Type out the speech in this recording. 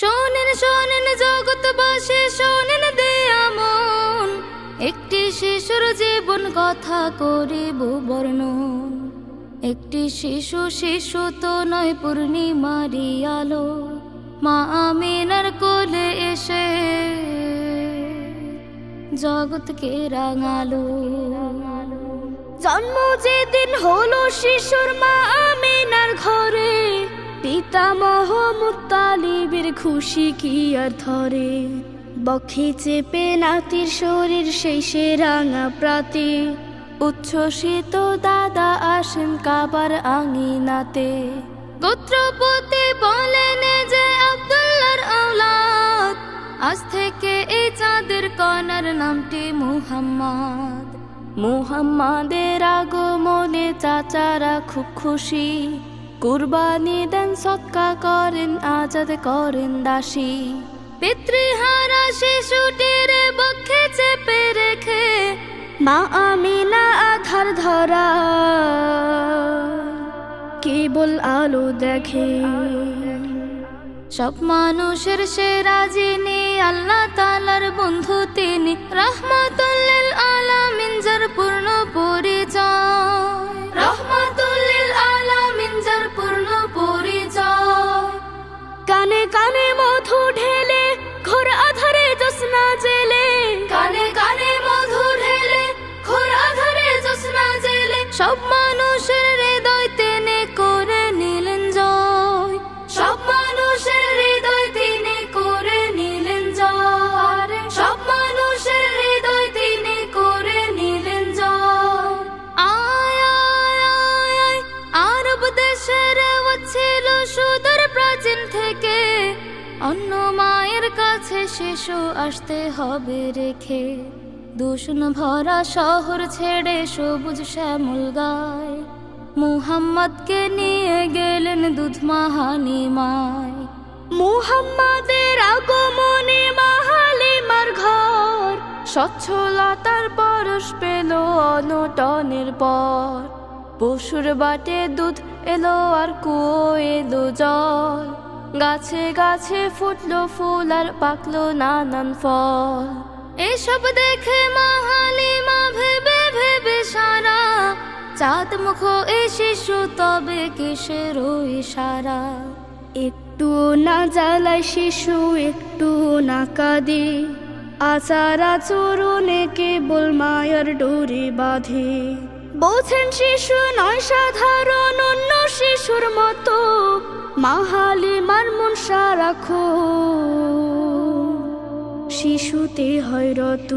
শোনেন শোনেন জগৎবাসী শোনেন দেয়া মন। একটি শিশুর জীবন কথা করিব বর্ণন। একটি শিশু শিশু তো নয় পূর্ণিমারি আলো। মা আমিনার কোলে এসে জগৎকে রাঙালো। জন্ম যেদিন হলো শিশুর মা আমিনার ঘরে। পিতামহ মুতালিবের খুশি কি আর ধরে? বক্ষে চেপে নাতির শরীর সে রাঙা প্রাতে। উচ্ছ্বসিত দাদা আসেন কাবার আঙিনাতে। গোত্রপতি বলেন যে আব্দুল্লাহর আওলাদ, আজ থেকে এই চাঁদের কনার নামটি মুহাম্মদ। মুহাম্মাদের আগমনে চাচারা খুব খুশি। কুরবানি দেন, সৎকা করেন, আজাদ করেন দাসী। পিতৃহারা শিশুটির বক্ষে চেপে রেখে, মা আমিনা আধার ধরা। কেবল আলো দেখে। সব মানুষের সেরা যিনি আল্লাহ তালার বন্ধু তিনি। রহমাতুল্লিল আলামিন, যার পূর্ণ কানে মধু ঢেলে ঘোর আধারে জোসনা জেলে। কানে কানে মধু ঢেলে ঘোর আধারে জোসনা জেলে। সব মানুষের হৃদয় তেনে করে নিলেন জয় সব মানুষের হৃদয় তিনি করে নিলেন জয় সব মানুষের হৃদয় তিনি করে নিলেন জয় আয় আয় আয় আরব দেশের ছিল অন্য মায়ের কাছে শিশু আসতে হবে রেখে। দূষণ ভরা শহর ছেড়ে সবুজ শ্যামল গায়। মুহাম্মদকে নিয়ে গেলেন দুধ মাহানি মায়। মুহাম্মাদের আগমনে মাহালিমার ঘর। স্বচ্ছলতার পরশ পেল অনটনের পর। পশুর বাটে দুধ এলো আর কুয়ো এলো জল। গাছে গাছে ফুটলো ফুল আর পাকলো নানান ফল। এসব দেখে মাহালিমা ভেবে ভেবে সারা, চাঁদ মুখ এ শিশু তবে কিসের ইশারা? একটু না জ্বালায় শিশু, একটু না কাঁদে, আচার আচরণে কেবল মায়ের ডোরে বাঁধে। বোঝেন শিশু নয় সাধারণ শিশুর মতো মাহালি মার মন রাখো শিশুতে হয় রত